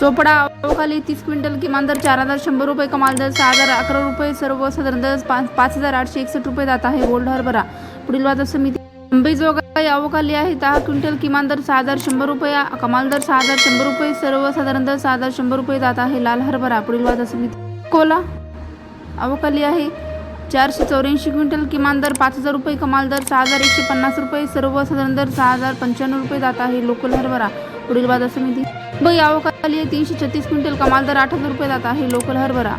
चोपडा अवकाली तीस क्विंटल किमान दर चार हजार शंभर रुपये कमाल दर सहा हजार अकरा रुपये सर्वसाधारण दर पाच पाच हजार आठशे एकसष्ट रुपये जात आहे गोल्ड हरभरा. पुढील बाजार समिती मुंबई जोगाई अवकाली आहे दहा क्विंटल किमान दर सहा हजार शंभर रुपये कमाल दर सहा हजार शंभर रुपये सर्वसाधारण दर सहा हजार शंभर रुपये जात आहे लाल हरभरा. पुढील बाजार समिती कोला अवकाली आहे. चारशे चौऱ्याऐंशी क्विंटल किमान दर पाच हजार रुपये कमाल दर सहा हजार एकशे पन्नास रुपये सर्वसाधारण दर सहा हजार पंच्याण्णव रुपये जात आहे लोकल हरभरा. पुढील बाजार समिती. बघ अवकाली तीनशे छत्तीस क्विंटल कमाल दर आठ हजार रुपये जात आहे लोकल हरभरा.